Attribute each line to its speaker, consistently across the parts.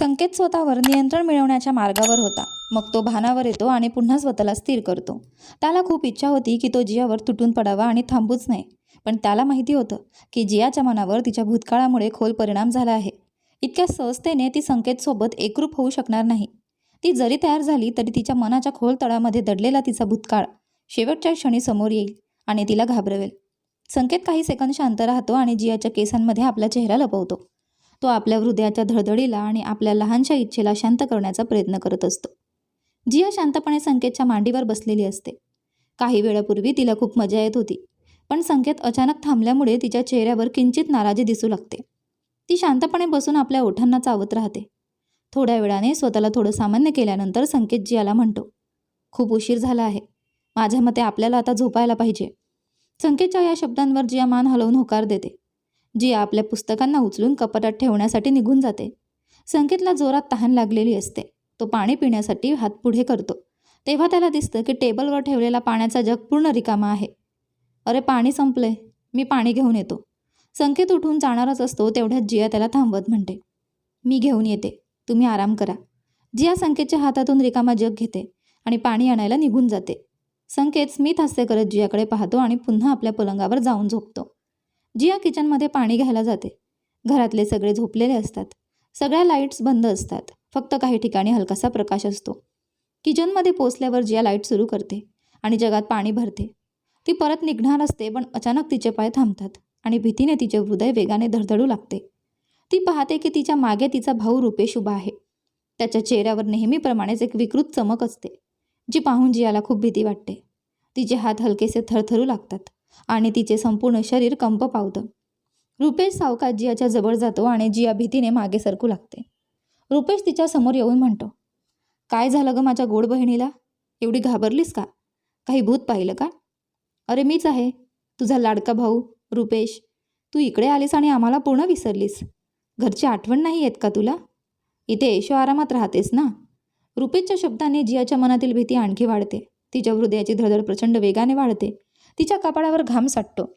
Speaker 1: संकेत स्वतःवर नियंत्रण मिळवण्याच्या मार्गावर होता. मग तो भानावर येतो आणि पुन्हा स्वतःला स्थिर करतो. त्याला खूप इच्छा होती की तो जियावर तुटून पडावा आणि थांबूच नये पण त्याला माहिती होतं की जियाच्या मनावर तिच्या भूतकाळामुळे खोल परिणाम झाला आहे. इतक्या सहजतेने ती संकेतसोबत एकरूप होऊ शकणार नाही. ती जरी तयार झाली तरी तिच्या मनाच्या खोल तळामध्ये दडलेला तिचा भूतकाळ शेवटच्या क्षणी समोर येईल आणि तिला घाबरवेल. संकेत काही सेकंद शांत राहतो आणि जियाच्या केसांमध्ये आपला चेहरा लपवतो. तो आपल्या हृदयाच्या धडधडीला आणि आपल्या लहानशा इच्छेला शांत करण्याचा प्रयत्न करत असतो. जिया शांतपणे संकेतच्या मांडीवर बसलेली असते. काही वेळापूर्वी तिला खूप मजा येत होती पण संकेत अचानक थांबल्यामुळे तिच्या चेहऱ्यावर किंचित नाराजी दिसू लागते. ती शांतपणे बसून आपल्या ओठांना चावत राहते. थोड्या वेळाने स्वतःला थोडं सामान्य केल्यानंतर संकेत जियाला म्हणतो खूप उशीर झाला आहे. माझ्या मते आपल्याला आता झोपायला पाहिजे. संकेतच्या या शब्दांवर जिया मान हलवून होकार देते. जिया आपल्या पुस्तकांना उचलून कपाटात ठेवण्यासाठी निघून जाते. संकेतला जोरात तहान लागलेली असते. तो पाणी पिण्यासाठी हात पुढे करतो. तेव्हा त्याला दिसतं की टेबलवर ठेवलेला पाण्याचा जग पूर्ण रिकामा आहे. अरे पाणी संपलंय. मी पाणी घेऊन येतो. संकेत उठून जाणारच असतो तेवढ्यात जिया त्याला थांबवत म्हणते. मी घेऊन येते. तुम्ही आराम करा. जिया संकेतच्या हातातून रिकामा जग घेते आणि पाणी आणायला निघून जाते. संकेत स्मित हास्य करत जियाकडे पाहतो आणि पुन्हा आपल्या पलंगावर जाऊन झोपतो. जिया किचनमध्ये पाणी घ्यायला जाते. घरातले सगळे झोपलेले असतात. सगळ्या लाईट्स बंद असतात. फक्त काही ठिकाणी हलकासा प्रकाश असतो. किचनमध्ये पोचल्यावर जिया लाइट सुरू करते आणि जगात पाणी भरते ती परत निघणार असते पण अचानक तिचे पाय थांबतात आणि भीतीने तिचे हृदय वेगाने धडधडू लागते. ती पाहते की तिच्यामागे तिचा भाऊ रुपेश उभा आहे. त्याच्या चेहऱ्यावर नेहमीप्रमाणेच एक विकृत चमक असते जी पाहून जियाला खूप भीती वाटते. तिचे हात हलकेसे थरथरू लागतात. आणि तिचे संपूर्ण शरीर कंप पावतं. रुपेश सावकाश जियाच्या जवळ जातो आणि जिया भीतीने मागे सरकू लागते. रुपेश तिच्या समोर येऊन म्हणतो काय झालं ग माझ्या गोड बहिणीला? एवढी घाबरलीस का? काही भूत पाहिलं का? अरे मीच आहे. तुझा लाडका भाऊ रुपेश. तू इकडे आलीस आणि आम्हाला पूर्ण विसरलीस. घरची आठवण नाही येत का तुला? इथे येशो आरामात राहतेस ना? रुपेशच्या शब्दाने जियाच्या मनातील भीती आणखी वाढते. तिच्या हृदयाची धडधड प्रचंड वेगाने वाढते. तिच्या कपाळावर घाम साटतो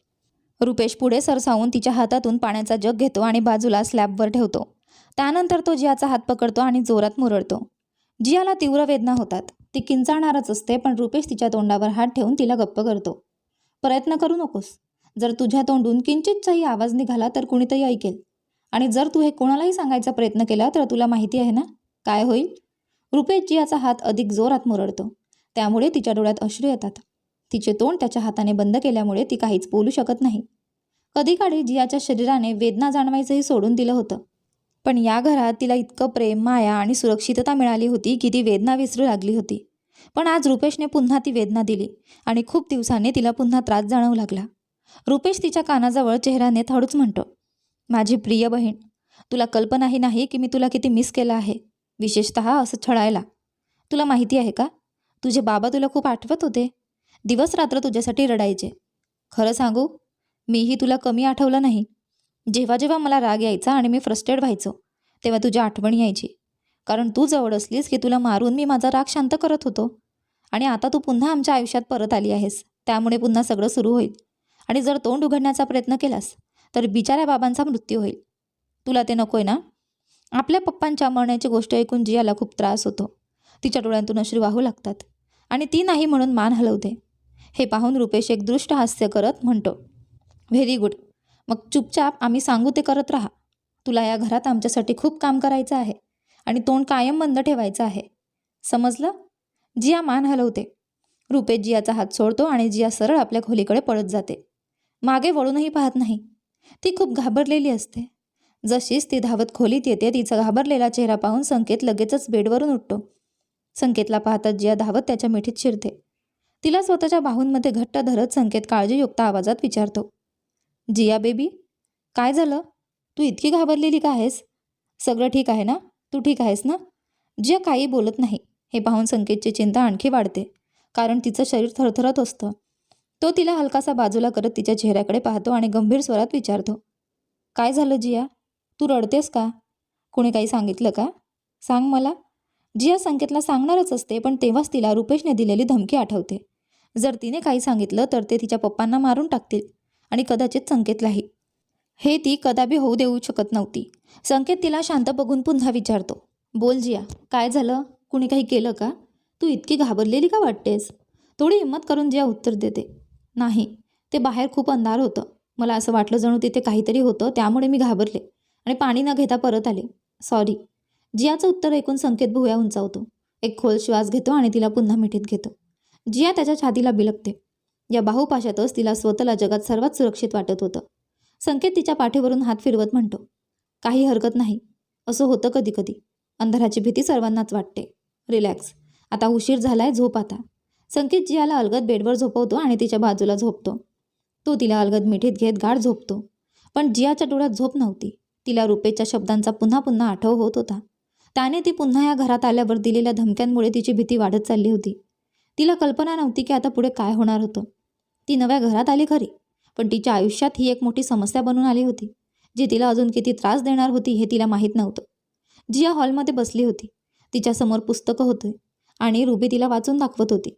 Speaker 1: रुपेश पुढे सरसावून तिच्या हातातून पाण्याचा जग घेतो आणि बाजूला स्लॅबवर ठेवतो. त्यानंतर तो जियाचा हात पकडतो आणि जोरात मुरडतो. जियाला तीव्र वेदना होतात. ती किंचाळणारच असते पण रुपेश तिच्या तोंडावर हात ठेवून तिला गप्प करतो. प्रयत्न करू नकोस. जर तुझ्या तोंडून किंचितचाही आवाज निघाला तर कुणीतरी ऐकेल. आणि जर तू हे कोणालाही सांगायचा प्रयत्न केला तर तुला माहिती आहे ना? काय होईल? रुपेश जियाचा हात अधिक जोरात मुरडतो. त्यामुळे तिच्या डोळ्यात अश्रू येतात. तिचे तोंड त्याच्या हाताने बंद केल्यामुळे ती काहीच बोलू शकत नाही. कधी काळी जियाच्या शरीराने वेदना जाणवायचंही सोडून दिलं होतं. पण या घरात तिला इतकं प्रेम माया आणि सुरक्षितता मिळाली होती की ती वेदना विसरू लागली होती. पण आज रुपेशने पुन्हा ती वेदना दिली आणि खूप दिवसांनी तिला पुन्हा त्रास जाणवू लागला. रुपेश तिच्या कानाजवळ चेहऱ्याने थोडूच म्हणतो माझी प्रिय बहीण तुला कल्पनाही नाही की मी तुला किती मिस केलं आहे विशेषत असं छळायला. तुला माहिती आहे का? तुझे बाबा तुला खूप आठवत होते. दिवस रात्र तुझ्यासाठी रडायचे. खरं सांगू मीही तुला कमी आठवलं नाही. जेव्हा जेव्हा मला राग यायचा आणि मी फ्रस्टेड व्हायचो तेव्हा तुझी आठवण यायची. कारण तू जवळ असलीस की तुला मारून मी माझा राग शांत करत होतो. आणि आता तू पुन्हा आमच्या आयुष्यात परत आली आहेस. त्यामुळे पुन्हा सगळं सुरू होईल. आणि जर तोंड उघडण्याचा प्रयत्न केलास तर बिचाऱ्या बाबांचा मृत्यू होईल. तुला ते नकोय ना? आपल्या पप्पांच्या मरण्याची गोष्ट ऐकून जियाला खूप त्रास होतो. तिच्या डोळ्यांतून अश्रू वाहू लागतात. आणि ती नाही म्हणून मान हलवते. हे पाहून रुपेश एक दृष्ट हास्य करत म्हणतो व्हेरी गुड. मग चुपचाप आम्ही सांगू ते करत राहा. तुला या घरात आमच्यासाठी खूप काम करायचं आहे आणि तोंड कायम बंद ठेवायचं आहे. समजलं? जिया मान हलवते. रुपेश जियाचा हात सोडतो आणि जिया सरळ आपल्या खोलीकडे पळत जाते. मागे वळूनही पाहत नाही. ती खूप घाबरलेली असते. जशीच ती धावत खोलीत येते तिचा घाबरलेला चेहरा पाहून संकेत लगेचच बेडवरून उठतो. संकेतला पाहता जिया धावत त्याच्या मिठीत शिरते. तिला स्वतःच्या बाहूंमध्ये घट्ट धरत संकेत काळजीयुक्त आवाजात विचारतो जिया बेबी काय झालं? तू इतकी घाबरलेली का आहेस? सगळं ठीक आहे ना? तू ठीक आहेस ना? जिया काही बोलत नाही. हे पाहून संकेतची चिंता आणखी वाढते कारण तिचं शरीर थरथरत असतं. तो तिला हलकासा बाजूला करत तिच्या चेहऱ्याकडे पाहतो आणि गंभीर स्वरात विचारतो काय झालं जिया? तू रडतेस का? कोणी काही सांगितलं का? सांग मला. जिया संकेतला सांगणारच असते पण तेव्हाच तिला रुपेशने दिलेली धमकी आठवते. जर तिने काही सांगितलं तर ते तिच्या पप्पांना मारून टाकतील आणि कदाचित संकेतलाही. हे ती कदापि होऊ देऊ शकत नव्हती. संकेत तिला शांत बघून पुन्हा विचारतो बोल जिया काय झालं? कुणी काही केलं का? तू इतकी घाबरलेली का वाटतेस? थोडी हिंमत करून जिया उत्तर देते. नाही ते बाहेर खूप अंधार होतं. मला असं वाटलं जणू तिथे काहीतरी होतं त्यामुळे मी घाबरले आणि पाणी न घेता परत आले. सॉरी. जियाचं उत्तर ऐकून संकेत भुया उंचावतो. एक खोल श्वास घेतो आणि तिला पुन्हा मिठीत घेतो. जिया त्याच्या छातीला बिलगते. या बाहुपाशातच तिला स्वतःला जगात सर्वात सुरक्षित वाटत होतं. संकेत तिच्या पाठीवरून हात फिरवत म्हणतो काही हरकत नाही. असं होतं कधी कधी अंधाराची भीती सर्वांनाच वाटते. रिलॅक्स. आता उशीर झालाय झोप आता. संकेत जियाला अलगद बेडवर झोपवतो आणि तिच्या बाजूला झोपतो. तो तिला अलगद मिठीत घेत गाढ झोपतो. पण जियाच्या डोळ्यात झोप नव्हती. तिला रुपेच्या शब्दांचा पुन्हा पुन्हा आठव होत होता. त्याने ती पुन्हा या घरात आल्यावर दिलेल्या धमक्यांमुळे तिची भीती वाढत चालली होती. तिला कल्पना नव्हती की आता पुढे काय होणार होतं. ती नव्या घरात आली खरी पण तिच्या आयुष्यात ही एक मोठी समस्या बनून आली होती जी तिला अजून किती त्रास देणार होती हे तिला माहीत नव्हतं. जिया हॉलमध्ये बसली होती तिच्यासमोर पुस्तकं होते आणि रुबी तिला वाचून दाखवत होती.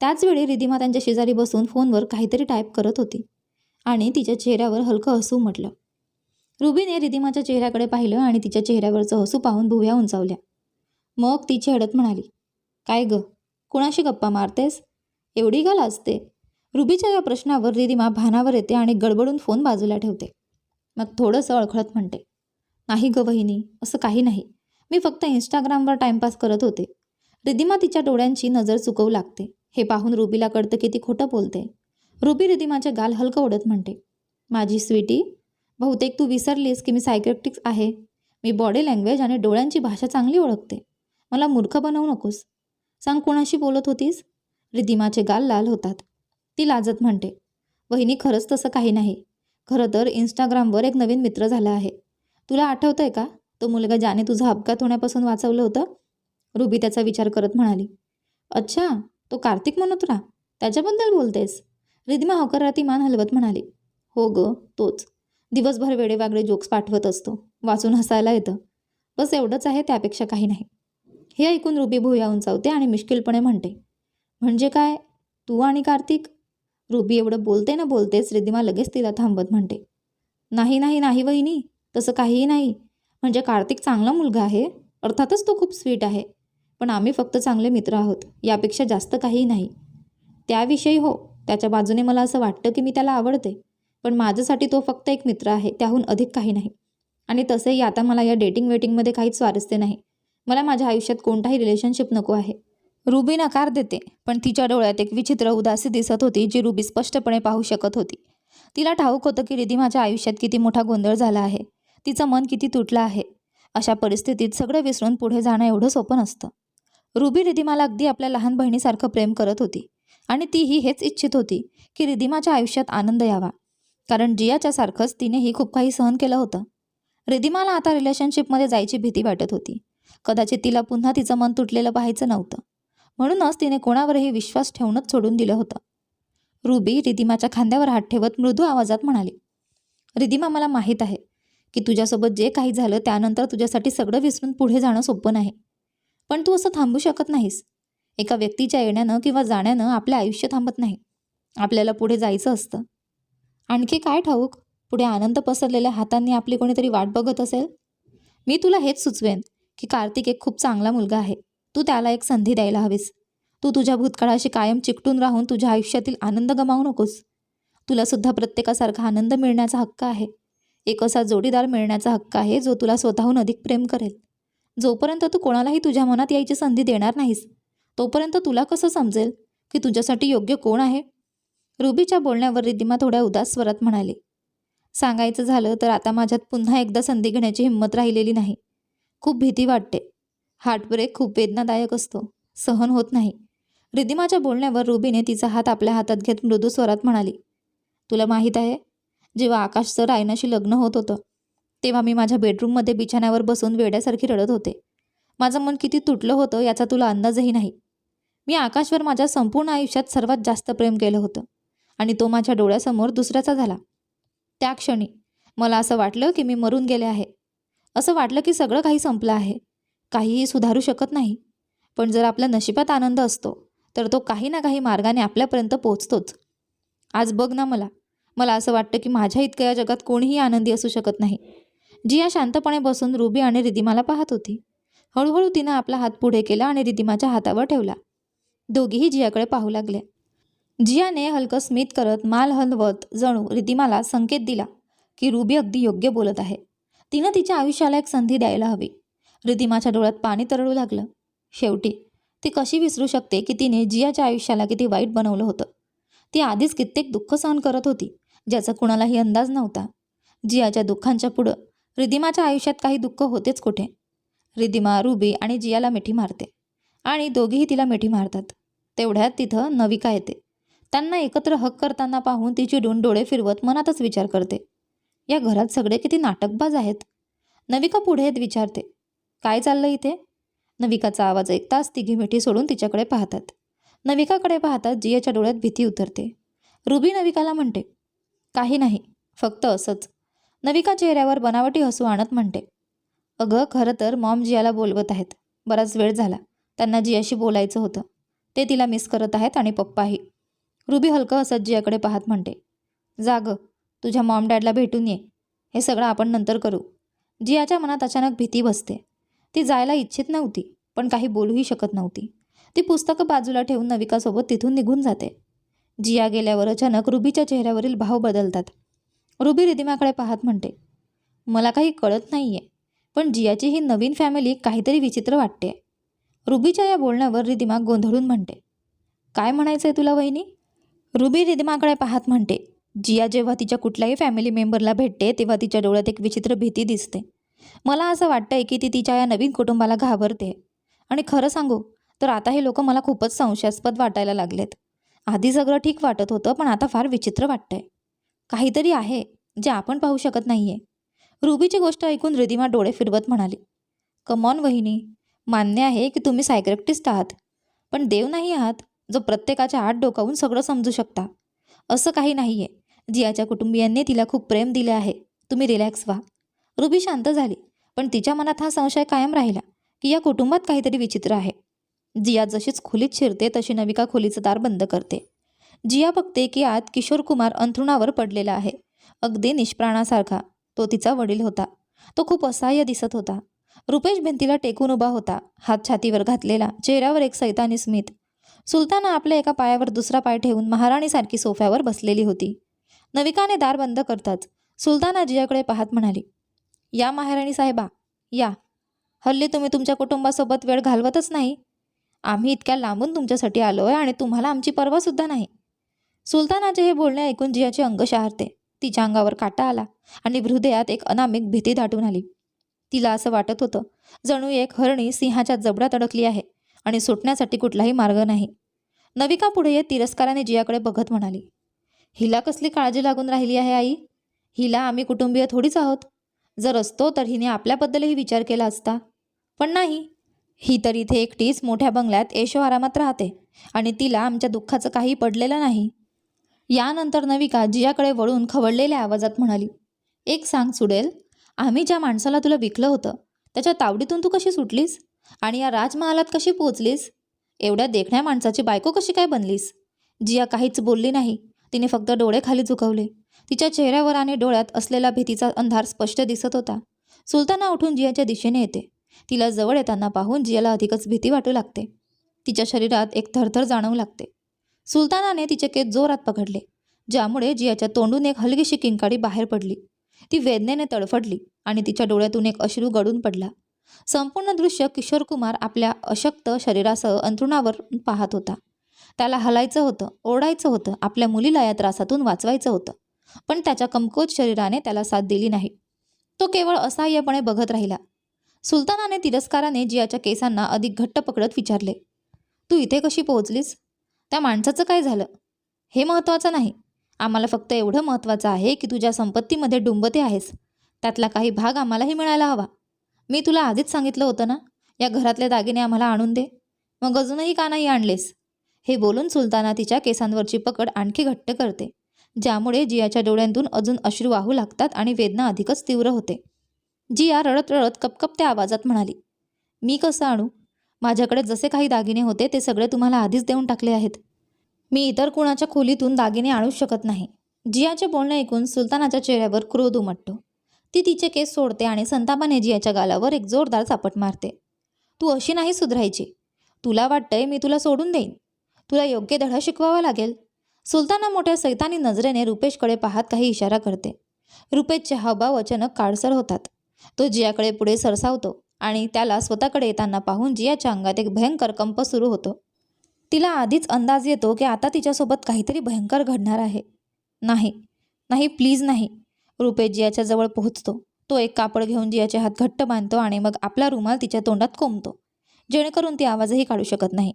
Speaker 1: त्याचवेळी रिधिमा त्यांच्या शेजारी बसून फोनवर काहीतरी टाईप करत होती आणि तिच्या चेहऱ्यावर हलकं हसू म्हटलं. रुबीने रिधिमाच्या चेहऱ्याकडे पाहिलं आणि तिच्या चेहऱ्यावरचं हसू पाहून भुव्या उंचावल्या. मग ती छेडत म्हणाली काय गं? कुणाशी गप्पा मारतेस? एवढी का असते रुबीच्या या प्रश्नावर रिधिमा भानावर येते आणि गडबडून फोन बाजूला ठेवते. मग थोडंसं अळखळत म्हणते नाही ग वहिनी असं काही नाही. मी फक्त इंस्टाग्रामवर टाइमपास करत होते. रिधिमा तिच्या डोळ्यांची नजर चुकवू लागते. हे पाहून रुबीला कळतं की ती खोटं बोलते. रुबी रिधिमाचे गाल हलकं ओढत म्हणते माझी स्वीटी बहुतेक तू विसरलीस की मी सायक्रेटिक्स आहे. मी बॉडी लँग्वेज आणि डोळ्यांची भाषा चांगली ओळखते. मला मूर्ख बनवू नकोस. सांग कोणाशी बोलत होतीस? रिदिमाचे गाल लाल होतात. ती लाजत म्हणते. वहिनी खरंच तसं काही नाही. खरं तर इंस्टाग्रामवर एक नवीन मित्र झाला आहे. तुला आठवतंय का? तो मुलगा ज्याने तुझा अपघात होण्यापासून वाचवलं होतं? रुबी त्याचा विचार करत म्हणाली. अच्छा तो कार्तिक मनोत्रा? त्याच्याबद्दल बोलतेस? रिधिमा होकाराती मान हलवत म्हणाली. हो ग तोच. दिवसभर वेडेवागडे जोक्स पाठवत असतो. वाचून हसायला येतं. बस एवढंच आहे त्यापेक्षा काही नाही. हे ऐकून रुबी भुया उंचावते आणि मिश्किलपणे म्हणते म्हणजे काय? तू आणि कार्तिक? रुबी एवढं बोलते ना बोलतेच रिधिमा लगेच तिला थांबत म्हणते नाही नाही नाही वहिनी तसं काहीही नाही. म्हणजे कार्तिक चांगला मुलगा आहे अर्थातच तो खूप स्वीट आहे पण आम्ही फक्त चांगले मित्र आहोत यापेक्षा जास्त काहीही नाही. त्याविषयी हो त्याच्या बाजूने मला असं वाटतं की मी त्याला आवडते पण माझ्यासाठी तो फक्त एक मित्र आहे त्याहून अधिक काही नाही. आणि तसेही आता मला या डेटिंग वेटिंगमध्ये काहीच स्वारस्य नाही. मला माझ्या आयुष्यात कोणताही रिलेशनशिप नको आहे. रुबी नकार देते पण तिच्या डोळ्यात एक विचित्र उदासी दिसत होती जी रुबी स्पष्टपणे पाहू शकत होती. तिला ठाऊक होतं की रिधी माझ्या आयुष्यात किती मोठा गोंधळ झाला आहे. तिचं मन किती तुटलं आहे. अशा परिस्थितीत सगळं विसरून पुढे जाणं एवढं सोपं नसतं. रुबी रिधिमाला अगदी आपल्या लहान बहिणीसारखं प्रेम करत होती. आणि तीही हेच इच्छित होती की रिधिमाच्या आयुष्यात आनंद यावा. कारण जियाच्यासारखंच तिनेही खूप काही सहन केलं होतं. रिधिमाला आता रिलेशनशिपमध्ये जायची भीती वाटत होती. कदाचित तिला पुन्हा तिचं मन तुटलेलं पाहायचं नव्हतं. म्हणूनच तिने कोणावरही विश्वास ठेवूनच सोडून दिलं होतं. रुबी रिधिमाच्या खांद्यावर हात ठेवत मृदू आवाजात म्हणाली रिधिमा मला माहीत आहे की तुझ्यासोबत जे काही झालं त्यानंतर तुझ्यासाठी सगळं विसरून पुढे जाणं सोपं नाही. पण तू असं थांबू शकत नाहीस. एका व्यक्तीच्या येण्यानं किंवा जाण्यानं आपलं आयुष्य थांबत नाही. आपल्याला पुढे जायचं असतं. आणखी काय ठाऊक? पुढे आनंद पसरलेल्या हातांनी आपली कोणीतरी वाट बघत असेल? मी तुला हेच सुचवेन. की कार्तिक एक खूप चांगला मुलगा आहे. तू त्याला एक संधी द्यायला हवीस. तू तुझ्या भूतकाळाशी कायम चिकटून राहून तुझ्या आयुष्यातील आनंद गमावू नकोस. तुला सुद्धा प्रत्येकासारखा आनंद मिळण्याचा हक्क आहे. एक असा जोडीदार मिळण्याचा हक्क आहे जो तुला स्वतःहून अधिक प्रेम करेल. जोपर्यंत तू कोणालाही तुझ्या मनात यायची संधी देणार नाहीस तोपर्यंत तुला कसं समजेल की तुझ्यासाठी योग्य कोण आहे? रुबीच्या बोलण्यावर रिद्धिमा थोड्या उदास स्वरात म्हणाली. सांगायचं झालं तर आता माझ्यात पुन्हा एकदा संधी घेण्याची हिंमत राहिलेली नाही. खूप भीती वाटते. हार्टब्रेक खूप वेदनादायक असतो. सहन होत नाही. रिद्धिमाच्या बोलण्यावर रुबीने तिचा हात आपल्या हातात घेत मृदू स्वरात म्हणाली तुला माहीत आहे जेव्हा आकाश सर आयनाशी लग्न होत होतं तेव्हा मी माझ्या बेडरूममध्ये बिछाण्यावर बसून वेड्यासारखी रडत होते. माझं मन किती तुटलं होतं याचा तुला अंदाजही नाही. मी आकाशवर माझ्या संपूर्ण आयुष्यात सर्वात जास्त प्रेम केलं होतं आणि तो माझ्या डोळ्यासमोर दुसऱ्याचा झाला. त्या क्षणी मला असं वाटलं की मी मरून गेले आहे. असं वाटलं की सगळं काही संपलं आहे. काहीही सुधारू शकत नाही. पण जर आपल्या नशिबात आनंद असतो तर तो काही ना काही मार्गाने आपल्यापर्यंत पोचतोच आज बघ ना मला. मला असं वाटतं की माझ्या इतक्या या जगात कोणीही आनंदी असू शकत नाही. जिया शांतपणे बसून रुबी आणि रिदिमाला पाहत होती. हळूहळू तिनं आपला हात पुढे केला आणि रिदिमाच्या हातावर ठेवला. दोघीही जियाकडे पाहू लागले जियाने हलकं स्मित करत माल हलवत जणू रिदिमाला संकेत दिला की रुबी अगदी योग्य बोलत आहे. तिनं तिच्या आयुष्याला एक संधी द्यायला हवी. रिदिमाच्या डोळ्यात पाणी तरळू लागलं. शेवटी ती कशी विसरू शकते की तिने जियाच्या आयुष्याला किती वाईट बनवलं होतं? ती आधीच कित्येक दुःख सहन करत होती ज्याचा कुणालाही अंदाज नव्हता. जियाच्या दुःखांच्या पुढं रिदिमाच्या आयुष्यात काही दुःख होतेच कुठे? रिदिमा रुबी आणि जियाला मिठी मारते आणि दोघीही तिला मिठी मारतात. तेवढ्यात तिथं नविका येते. त्यांना एकत्र हक करताना पाहून तिची डोन डोळे फिरवत मनातच विचार करते. या घरात सगळे किती नाटकबाज आहेत? नविका पुढे येत विचारते. काय चाललं इथे? नविकाचा आवाज ऐकताच तिघी मिठी सोडून तिच्याकडे पाहतात. नविकाकडे पाहतात जियाच्या डोळ्यात भीती उतरते. रुबी नविकाला म्हणते काही नाही फक्त असंच. नविका चेहऱ्यावर बनावटी हसू आणत म्हणते अगं खरं तर मॉम जियाला बोलवत आहेत. बराच वेळ झाला. त्यांना जियाशी बोलायचं होतं. ते तिला मिस करत आहेत आणि पप्पाही. रुबी हलकं हसत जियाकडे पाहत म्हणते जाग तुझ्या मॉम डॅडला भेटून ये. हे सगळं आपण नंतर करू. जियाच्या मनात अचानक भीती बसते. ती जायला इच्छित नव्हती पण काही बोलूही शकत नव्हती. ती पुस्तकं बाजूला ठेवून नविकासोबत तिथून निघून जाते. जिया गेल्यावर अचानक रुबीच्या चेहऱ्यावरील भाव बदलतात. रुबी रिदिमाकडे पाहत म्हणते मला काही कळत नाही आहे पण जियाची ही नवीन फॅमिली काहीतरी विचित्र वाटते. रुबीच्या या बोलण्यावर रिदिमा गोंधळून म्हणते काय म्हणायचं आहे तुला वहिनी? रुबी रिदिमाकडे पाहत म्हणते जिया जेव्हा तिच्या कुठल्याही फॅमिली मेंबरला भेटते तेव्हा तिच्या डोळ्यात एक विचित्र भीती दिसते. मला असं वाटतंय की ती तिच्या या नवीन कुटुंबाला घाबरते. आणि खरं सांगू तर आता हे लोक मला खूपच संशयास्पद वाटायला लागलेत. आधी सगळं ठीक वाटत होतं पण आता फार विचित्र वाटतंय. काहीतरी आहे जे आपण पाहू शकत नाही आहे रुबीची गोष्ट ऐकून रिदिमा डोळे फिरवत म्हणाली कमॉन वहिनी. मान्य आहे की तुम्ही सायक्रेटिस्ट आहात. पण देव नाही आहात जो प्रत्येकाच्या आत डोकावून सगळं समजू शकता. असं काही नाही आहे जियाच्या कुटुंबियांनी तिला खूप प्रेम दिले आहे. तुम्ही रिलॅक्स व्हा. रुबी शांत झाली पण तिच्या मनात हा संशय कायम राहिला की या कुटुंबात काहीतरी विचित्र आहे. जिया जशीच खोलीत शिरते तशी नविका खोलीचं दार बंद करते. जिया बघते की आत किशोर कुमार अंथरुणावर पडलेला आहे. अगदी निष्प्राणासारखा तो तिचा वडील होता. तो खूप असहाय्य दिसत होता. रुपेश भिंतीला टेकून उभा होता हात छातीवर घातलेला चेहऱ्यावर एक सैतानी स्मित. सुलताना आपल्या एका पायावर दुसरा पाय ठेवून महाराणीसारखी सोफ्यावर बसलेली होती. नविकाने दार बंद करताच सुलताना जियाकडे पाहत म्हणाली या महाराणी साहेबा या. हल्ली तुम्ही तुमच्या कुटुंबासोबत वेळ घालवतच नाही. आम्ही इतक्या लांबून तुमच्यासाठी आलो आहे आणि तुम्हाला आमची पर्वासुद्धा नाही. सुलतानाचे हे बोलणे ऐकून जियाचे अंग शहारते. तिच्या अंगावर काटा आला आणि हृदयात एक अनामिक भीती दाटून आली. तिला असं वाटत होतं जणू एक हरणी सिंहाच्या जबड्यात अडकली आहे आणि सुटण्यासाठी कुठलाही मार्ग नाही. नविका पुढे येत तिरस्काराने जियाकडे बघत म्हणाली हिला कसली काळजी लागून राहिली आहे आई? हिला आम्ही कुटुंबीय थोडीच आहोत. जर असतो तर हिने आपल्याबद्दलही विचार केला असता. पण नाही. ही तर इथे एकटीच मोठ्या बंगल्यात येशो आरामात राहते आणि तिला आमच्या दुःखाचं काही पडलेलं नाही. यानंतर नविका जियाकडे वळून खवळलेल्या आवाजात म्हणाली एक सांग सुडेल आम्ही ज्या माणसाला तुला विकलं होतं त्याच्या तावडीतून तू कशी सुटलीस? आणि या राजमहालात कशी पोहोचलीस? एवढ्या देखण्या माणसाची बायको कशी काय बनलीस? जिया काहीच बोलली नाही. तिने फक्त डोळे खाली झुकवले. तिच्या चेहऱ्यावर आणि डोळ्यात असलेला भीतीचा अंधार स्पष्ट दिसत होता. सुलताना उठून जियाच्या दिशेने येते. तिला जवळ येताना पाहून जियाला अधिकच भीती वाटू लागते. तिच्या शरीरात एक थरथर जाणवू लागते. सुलतानाने तिचे केस जोरात पकडले ज्यामुळे जियाच्या तोंडून एक हलकीशी किंकाडी बाहेर पडली. ती वेदनेने तडफडली आणि तिच्या डोळ्यातून एक अश्रू गडून पडला. संपूर्ण दृश्य किशोर कुमार आपल्या अशक्त शरीरासह अंथरुणावर पाहत होता. त्याला हलायचं होतं ओढायचं होतं आपल्या मुलीला या त्रासातून वाचवायचं होतं. पण त्याच्या कमकोत शरीराने त्याला साथ दिली नाही. तो केवळ असहाय्यपणे बघत राहिला. सुलतानाने तिरस्काराने जियाच्या केसांना अधिक घट्ट पकडत विचारले तू इथे कशी पोहोचलीस? त्या माणसाचं काय झालं? हे महत्त्वाचं नाही. आम्हाला फक्त एवढं महत्त्वाचं आहे की तुझ्या संपत्तीमध्ये डुंबते आहेस. त्यातला काही भाग आम्हालाही मिळायला हवा. मी तुला आधीच सांगितलं होतं ना या घरातले दागिने आम्हाला आणून दे. मग अजूनही का नाही आणलेस? हे बोलून सुलताना तिच्या केसांवरची पकड आणखी घट्ट करते ज्यामुळे जियाच्या डोळ्यांतून अजून अश्रू वाहू लागतात आणि वेदना अधिकच तीव्र होते. जिया रडत रडत कपकपत्या आवाजात म्हणाली मी कसं आणू? माझ्याकडे जसे काही दागिने होते ते सगळे तुम्हाला आधीच देऊन टाकले आहेत. मी इतर कुणाच्या खोलीतून दागिने आणूच शकत नाही. जियाचे बोलणे ऐकून सुलतानाच्या चेहऱ्यावर क्रोध उमटतो. ती तिचे केस सोडते आणि संतापाने जियाच्या गालावर एक जोरदार चापट मारते. तू अशी नाही सुधरायची. तुला वाटतंय मी तुला सोडून देईन. तुला योग्य धडा शिकवावा लागेल. सुलताना मोठ्या सैतानी नजरेने रुपेशकडे पाहत काही इशारा करते. रुपेशचे हावभाव अचानक काळसर होतात. तो जियाकडे पुढे सरसावतो आणि त्याला स्वतःकडे येताना पाहून जियाच्या अंगात एक भयंकर कंप सुरू होतो. तिला आधीच अंदाज येतो की आता तिच्यासोबत काहीतरी भयंकर घडणार आहे. नाही नाही प्लीज नाही. रुपेश जियाच्या जवळ पोहोचतो. तो एक कापड घेऊन जियाचे हात घट्ट बांधतो आणि मग आपला रुमाल तिच्या तोंडात कोंबतो. जेणेकरून ती आवाजही काढू शकत नाही.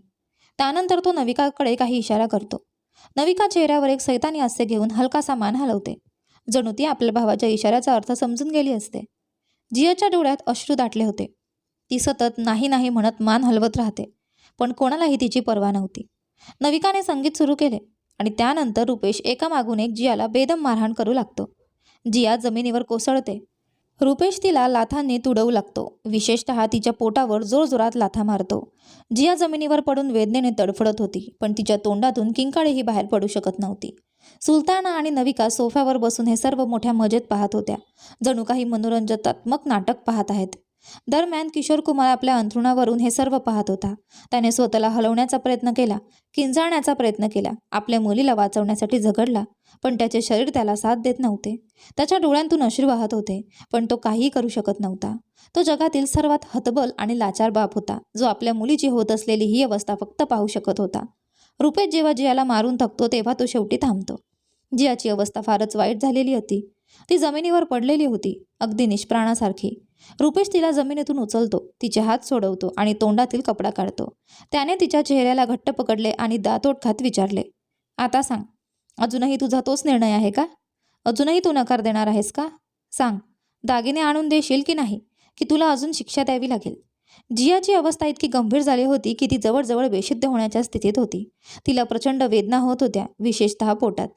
Speaker 1: त्यानंतर तो नविकाकडे काही इशारा करतो. नविका चेहऱ्यावर एक सैतानी हास्य घेऊन हलकासा मान हलवते. जणू ती आपल्या भावाच्या इशाऱ्याचा अर्थ समजून गेली असते. जियाच्या डोळ्यात अश्रू दाटले होते. ती सतत नाही नाही म्हणत मान हलवत राहते. पण कोणालाही तिची पर्वा नव्हती. नविकाने संगीत सुरू केले आणि त्यानंतर रुपेश एका मागून एक जियाला बेदम मारहाण करू लागतो. जिया जमिनीवर कोसळते. रुपेश तिला लाथांनी तुडवू लागतो. विशेषतः तिच्या पोटावर जोरजोरात लाथा मारतो. जिया जमिनीवर पडून वेदनेने तडफडत होती पण तिच्या तोंडातून किंकाळेही बाहेर पडू शकत नव्हती. सुलताना आणि नविका सोफ्यावर बसून हे सर्व मोठ्या मजेत पाहत होत्या. जणू काही मनोरंजनात्मक नाटक पाहत आहेत. दरम्यान किशोर कुमार आपल्या अंथरुणावरून हे सर्व पाहत होता. त्याने स्वतःला हलवण्याचा प्रयत्न केला किंचाळण्याचा प्रयत्न केला आपल्या मुलीला वाचवण्यासाठी झगडला पण त्याचे शरीर त्याला साथ देत नव्हते. त्याच्या डोळ्यांतून अश्रू वाहत होते पण तो काहीही करू शकत नव्हता. तो जगातील सर्वात हतबल आणि लाचार बाप होता जो आपल्या मुलीची होत असलेली ही अवस्था फक्त पाहू शकत होता. रुपेश जेव्हा जियाला मारून थकतो तेव्हा तो शेवटी थांबतो. जियाची अवस्था फारच वाईट झालेली होती. ती जमिनीवर पडलेली होती अगदी निष्प्राणासारखी. रुपेश तिला जमिनीतून उचलतो तिचे हात सोडवतो आणि तोंडातील कपडा काढतो. त्याने तिच्या चेहऱ्याला घट्ट पकडले आणि दातोट खात विचारले आता सांग अजूनही तुझा तोच निर्णय आहे का? अजूनही तू नकार देणार आहेस का? सांग दागिने आणून देशील की नाही? की तुला अजून शिक्षा द्यावी लागेल? जियाची अवस्था इतकी गंभीर झाली होती की ती जवळजवळ बेशुद्ध होण्याच्या स्थितीत होती. तिला प्रचंड वेदना होत होत्या विशेषतः पोटात.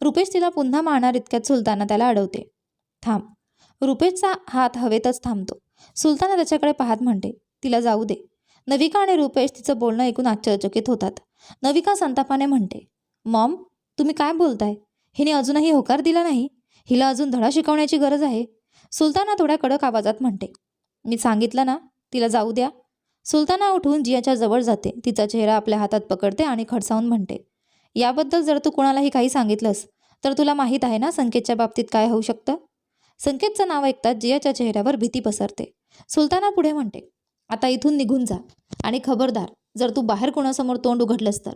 Speaker 1: रुपेश तिला पुन्हा मारणार इतक्यात सुलताना त्याला अडवते. थांब रुपेशचा हात हवेतच थांबतो. सुलताना त्याच्याकडे पाहत म्हणते तिला जाऊ दे. नविका आणि रुपेश तिचं बोलणं ऐकून आश्चर्यचकित होतात. नविका संतापाने म्हणते मॉम तुम्ही काय बोलताय? हिने अजूनही होकार दिला नाही? हिला अजून धडा शिकवण्याची गरज आहे? सुलताना थोड्या कडक आवाजात म्हणते मी सांगितलं ना तिला जाऊ द्या. सुलताना उठून जियाच्या जवळ जाते. तिचा चेहरा आपल्या हातात पकडते आणि खडसावून म्हणते याबद्दल जर तू कुणालाही काही सांगितलंस तर तुला माहीत आहे ना संकेतच्या बाबतीत काय होऊ शकतं? संकेतचं नाव ऐकताच जियाच्या चेहऱ्यावर भीती पसरते. सुलताना पुढे म्हणते आता इथून निघून जा आणि खबरदार जर तू बाहेर कोणासमोर तोंड उघडलंस तर.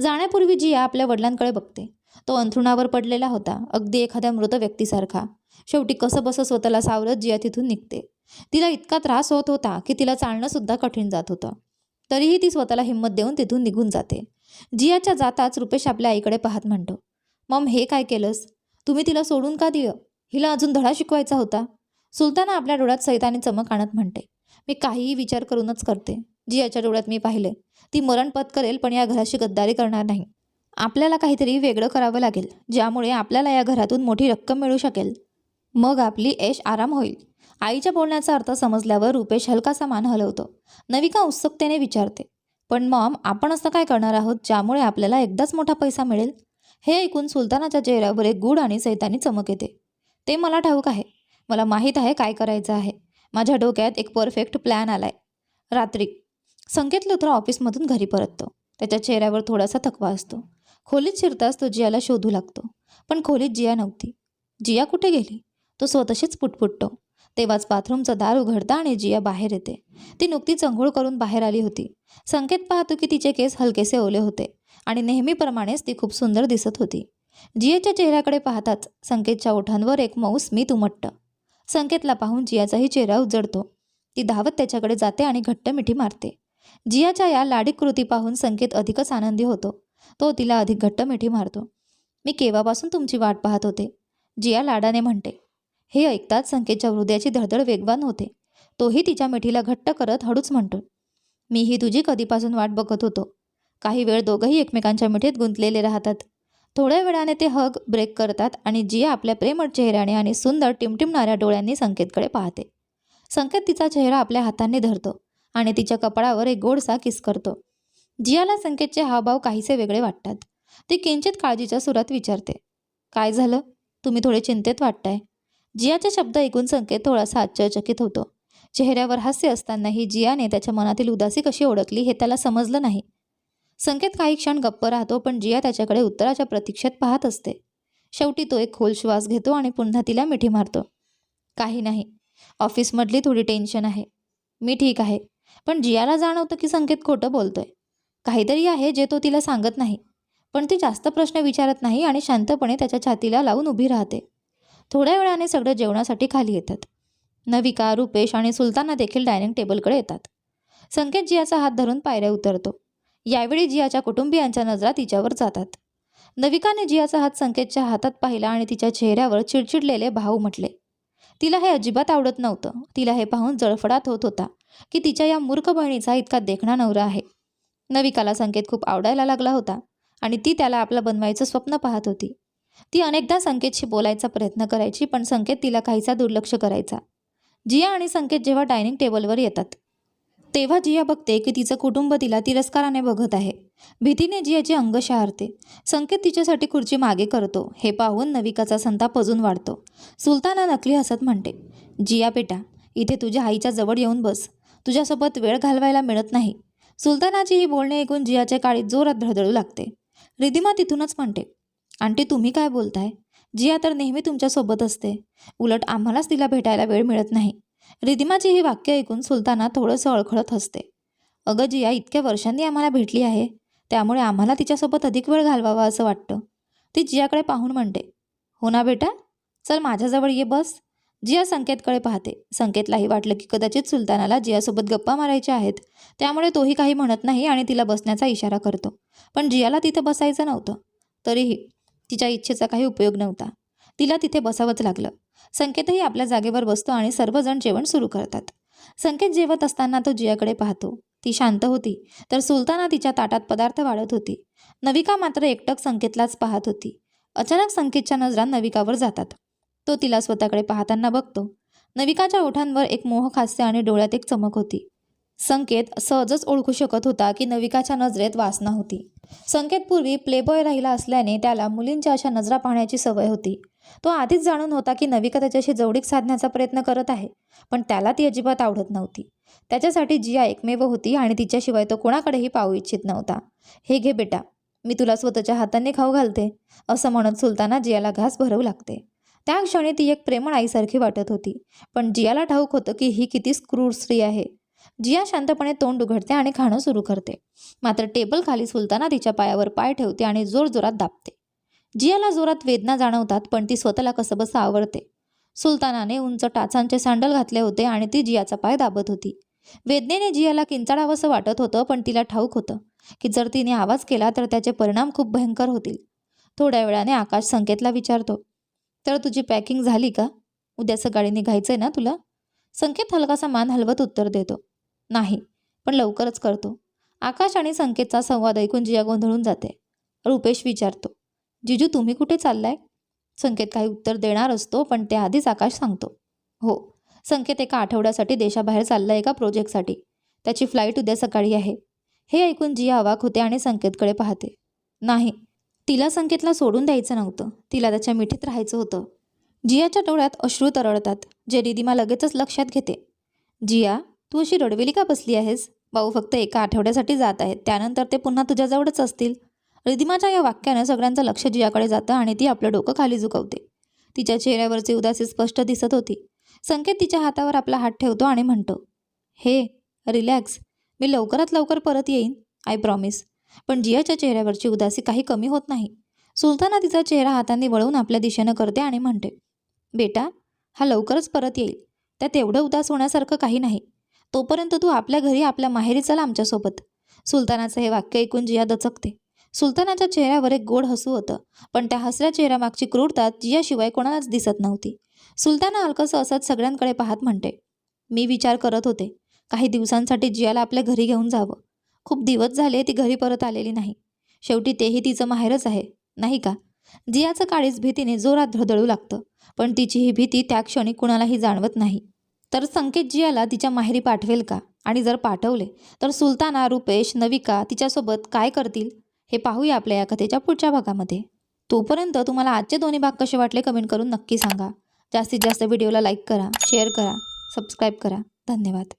Speaker 1: जाण्यापूर्वी जिया आपल्या वडिलांकडे बघते. तो अंथरुणावर पडलेला होता अगदी एखाद्या मृत व्यक्तीसारखा. शेवटी कसं बसं स्वतःला सावरत जिया तिथून निघते. तिला इतका त्रास होत होता की तिला चालणं सुद्धा कठीण जात होतं. तरीही ती स्वतःला हिंमत देऊन तिथून निघून जाते. जियाच्या जाताच रुपेश आपल्या आईकडे पाहत म्हणतो मम हे काय केलंस? तुम्ही तिला सोडून का दिलं? हिला अजून धडा शिकवायचा होता. सुलताना आपल्या डोळ्यात सैतानी चमक आणत म्हणते मी काहीही विचार करूनच करते. जी याच्या डोळ्यात मी पाहिले ती मरण पत्करेल पण या घराशी गद्दारी करणार नाही. आपल्याला काहीतरी वेगळं करावं लागेल ज्यामुळे आपल्याला या घरातून मोठी रक्कम मिळू शकेल. मग आपली ऐश आराम होईल. आईच्या बोलण्याचा अर्थ समजल्यावर रुपेश हलकासा मान हलवतो. नविका उत्सुकतेने विचारते पण मॉम आपण असं काय करणार आहोत ज्यामुळे आपल्याला एकदाच मोठा पैसा मिळेल? हे ऐकून सुलतानाच्या चेहऱ्यावर एक गूढ आणि सैतानी चमक येते. ते मला ठाऊक आहे. मला माहीत आहे काय करायचं आहे. माझ्या डोक्यात एक परफेक्ट प्लॅन आलाय. रात्री. संकेत लुथरा ऑफिसमधून घरी परततो. त्याच्या चेहऱ्यावर थोडासा थकवा असतो. खोलीत शिरताच तो जियाला शोधू लागतो. पण खोलीत जिया नव्हती. जिया कुठे गेली? तो स्वतःशीच पुटपुटतो. तेव्हाच बाथरूमचं दार उघडता आणि जिया बाहेर येते. ती नुकतीच अंघोळ करून बाहेर आली होती. संकेत पाहतो की तिचे केस हलकेसे ओले होते आणि नेहमीप्रमाणेच ती खूप सुंदर दिसत होती. जियाच्या चेहऱ्याकडे पाहताच संकेतच्या ओठांवर एक मऊ स्मित उमटतं. संकेतला पाहून जियाचाही चेहरा उजडतो. ती धावत त्याच्याकडे जाते आणि घट्ट मिठी मारते. जियाच्या या लाडीक कृती पाहून संकेत अधिकच आनंदी होतो. तो तिला अधिक घट्ट मिठी मारतो. मी केव्हापासून तुमची वाट पाहत होते? जिया लाडाने म्हणते. हे ऐकताच संकेतच्या हृदयाची धडधड वेगवान होते. तोही तिच्या मिठीला घट्ट करत हळूच म्हणतो. मीही तुझी कधीपासून वाट बघत होतो. काही वेळ दोघंही एकमेकांच्या मिठीत गुंतलेले राहतात. थोड्या वेळाने ते हग ब्रेक करतात आणि जिया आपल्या प्रेमळ चेहऱ्याने आणि सुंदर टिमटिमणाऱ्या डोळ्यांनी संकेतकडे पाहते. संकेत तिचा चेहरा आपल्या हातांनी धरतो आणि तिच्या कपाळावर एक गोडसा किस करतो. जियाला संकेतचे हावभाव काहीसे वेगळे वाटतात. ती किंचित काळजीच्या सुरात विचारते. काय झालं? तुम्ही थोडे चिंतेत वाटताय. जियाचे शब्द ऐकून संकेत थोडासा आश्चर्यचकित होतो. चेहऱ्यावर हास्य असतानाही जियाने त्याच्या मनातील उदासी कशी ओळखली हे त्याला समजलं नाही. संकेत काही क्षण गप्प राहतो पण जिया त्याच्याकडे उत्तराच्या प्रतीक्षेत पाहत असते. शेवटी तो एक खोल श्वास घेतो आणि पुन्हा तिला मिठी मारतो. काही नाही. ऑफिसमधली थोडी टेन्शन आहे. मी ठीक आहे. पण जियाला जाणवतं की संकेत खोटं बोलतोय. काहीतरी आहे जे तो तिला सांगत नाही. पण ती जास्त प्रश्न विचारत नाही आणि शांतपणे त्याच्या छातीला लावून उभी राहते. थोड्या वेळाने सगळं जेवणासाठी खाली येतात. नविका रुपेश आणि सुलताना देखील डायनिंग टेबलकडे येतात. संकेत जियाचा हात धरून पायऱ्या उतरतो. यावेळी जियाच्या कुटुंबियांच्या नजरा तिच्यावर जातात. नविकाने जियाचा हात संकेतच्या हातात पाहिला आणि तिच्या चेहऱ्यावर चिडचिडलेले भाव म्हटले. तिला हे अजिबात आवडत नव्हतं. तिला हे पाहून जळफडात होत होता की तिच्या या मूर्ख बहिणीचा इतका देखणा नवरा आहे. नविकाला संकेत खूप आवडायला लागला होता आणि ती त्याला आपलं बनवायचं स्वप्न पाहत होती. ती अनेकदा संकेतशी बोलायचा प्रयत्न करायची पण संकेत तिला काहीसा दुर्लक्ष करायचा. जिया आणि संकेत जेव्हा डायनिंग टेबलवर येतात तेव्हा जिया बघते की तिचं कुटुंब तिला तिरस्काराने बघत आहे. भीतीने जियाचे अंग शहारते. संकेत तिच्यासाठी खुर्ची मागे करतो. हे पाहून नविकाचा संताप अजून वाढतो. सुलताना नकली हसत म्हणते जिया बेटा इथे तुझ्या आईच्या जवळ येऊन बस. तुझ्यासोबत वेळ घालवायला मिळत नाही. सुलतानाची ही बोलणे ऐकून जियाच्या काळीत जोरात धडधडू लागते. रिदिमा तिथूनच म्हणते आंटी तुम्ही काय बोलताय? जिया तर नेहमी तुमच्यासोबत असते. उलट आम्हालाच तिला भेटायला वेळ मिळत नाही. रिदिमाची ही वाक्य ऐकून सुलताना थोडंसं अळखळत हसते. अगं जिया इतक्या वर्षांनी आम्हाला भेटली आहे. त्यामुळे आम्हाला तिच्यासोबत अधिक वेळ घालवावा असं वाटतं. ती जियाकडे पाहून म्हणते हो ना बेटा? चल माझ्याजवळ ये बस. जिया संकेतकडे पाहते. संकेतलाही वाटलं की कदाचित सुलतानाला जियासोबत गप्पा मारायच्या आहेत. त्यामुळे तोही काही म्हणत नाही आणि तिला बसण्याचा इशारा करतो. पण जियाला तिथं बसायचं नव्हतं. तरीही तिच्या इच्छेचा काही उपयोग नव्हता. तिला तिथे बसावंच लागलं. संकेतही आपल्या जागेवर बसतो आणि सर्वजण जेवण सुरू करतात. संकेत जेवत असताना तो जियाकडे पाहतो. ती शांत होती तर सुलताना तिच्या ताटात पदार्थ वाढत होती. नविका मात्र एकटक संकेतलाच पाहत होती. अचानक संकेतच्या नजरा नविकावर जातात. तो तिला स्वतःकडे पाहताना बघतो. नविकाच्या ओठांवर एक मोहक हास्य आणि डोळ्यात एक चमक होती. संकेत सहजच ओळखू शकत होता की नविकाच्या नजरेत वासना होती. संकेत पूर्वी प्लेबॉय राहिला असल्याने त्याला मुलींच्या अशा नजरा पाहण्याची सवय होती. तो आधीच जाणून होता की नविका त्याच्याशी जवळीक साधण्याचा प्रयत्न करत आहे पण त्याला ती अजिबात आवडत नव्हती. त्याच्यासाठी जिया एकमेव होती आणि तिच्याशिवाय तो कोणाकडेही पाहू इच्छित नव्हता. हे घे बेटा मी तुला स्वतःच्या हाताने खाऊ घालते असं म्हणत सुलताना जियाला घास भरवू लागते. त्या क्षणी ती एक प्रेमळ आईसारखी वाटत होती पण जियाला ठाऊक होतं की ही किती क्रूर स्त्री आहे. जिया शांतपणे तोंड उघडते आणि खाणं सुरू करते. मात्र टेबल खाली सुलताना तिच्या पायावर पाय ठेवते आणि जोरजोरात दाबते. जियाला जोरात वेदना जाणवतात पण ती स्वतःला कसंबसं आवडते. सुलतानाने उंच टाचांचे सँडल घातले होते आणि ती जियाचा पाय दाबत होती. वेदनेने जियाला किंचाळावंसं वाटत होतं पण तिला ठाऊक होतं की जर तिने आवाज केला तर त्याचे परिणाम खूप भयंकर होतील. थोड्या वेळाने आकाश संकेतला विचारतो तर तुझी पॅकिंग झाली का? उद्या सकाळी निघायचंय ना तुला? संकेत हलकासा मान हलवत उत्तर देतो नाही पण लवकरच करतो. आकाश आणि संकेतचा संवाद ऐकून जिया गोंधळून जाते. रुपेश विचारतो जिजू तुम्ही कुठे चाललाय? संकेत काही उत्तर देणार असतो पण त्याआधीच आकाश सांगतो. हो संकेत एका आठवड्यासाठी देशाबाहेर चालला एका प्रोजेक्टसाठी. त्याची फ्लाईट उद्या सकाळी आहे. हे ऐकून जिया अवाक होते आणि संकेतकडे पाहते. नाही तिला संकेतला सोडून द्यायचं नव्हतं. तिला त्याच्या मिठीत राहायचं होतं. जियाच्या डोळ्यात अश्रू तरळतात. जे रिदिमा लगेचच लक्षात घेते. जिया तू अशी रडवेली का बसली आहेस? भाऊ फक्त एका आठवड्यासाठी जात आहेत. त्यानंतर ते पुन्हा तुझ्याजवळच असतील. रिदिमाच्या या वाक्यानं सगळ्यांचं लक्ष जियाकडे जातं आणि ती आपलं डोकं खाली झुकवते. तिच्या चेहऱ्यावरची उदासी स्पष्ट दिसत होती. संकेत तिच्या हातावर आपला हात ठेवतो आणि म्हणतो हे रिलॅक्स. मी लवकरात लवकर परत येईन आय प्रॉमिस पण जियाच्या चेहऱ्यावरची उदासी काही कमी होत नाही. सुलताना तिचा चेहरा हाताने वळवून आपल्या दिशेनं करते आणि म्हणते बेटा हा लवकरच परत येईल. त्यात एवढं उदास होण्यासारखं काही नाही. तोपर्यंत तू आपल्या घरी आपल्या माहेरी चला आमच्यासोबत. सुलतानाचं हे वाक्य ऐकून जिया दचकते. सुलतानाच्या चेहऱ्यावर एक गोड हसू होतं पण त्या हसऱ्या चेहऱ्यामागची क्रूरता जियाशिवाय कोणालाच दिसत नव्हती. सुलताना हलकंसं असत सगळ्यांकडे पाहत म्हणते मी विचार करत होते काही दिवसांसाठी जियाला आपल्या घरी घेऊन जावं. खूप दिवस झाले ती घरी परत आलेली नाही. शेवटी तेही तिचं माहेरच आहे नाही का? जियाचं काळीच भीतीने जोरात धडधडू लागतं पण तिची ही भीती त्या क्षणी कुणालाही जाणवत नाही. तर संकेत जियाला तिच्या माहेरी पाठवेल का? आणि जर पाठवले तर सुलताना रुपेश नविका तिच्यासोबत काय करतील? हे पाहूया आपल्या या कथेच्या पुढच्या भागामध्ये. तोपर्यंत तुम्हाला आजचे दोन्ही भाग कसे वाटले कमेंट करून नक्की सांगा. जास्तीत जास्त व्हिडिओला लाईक करा शेअर करा सबस्क्राईब करा. धन्यवाद.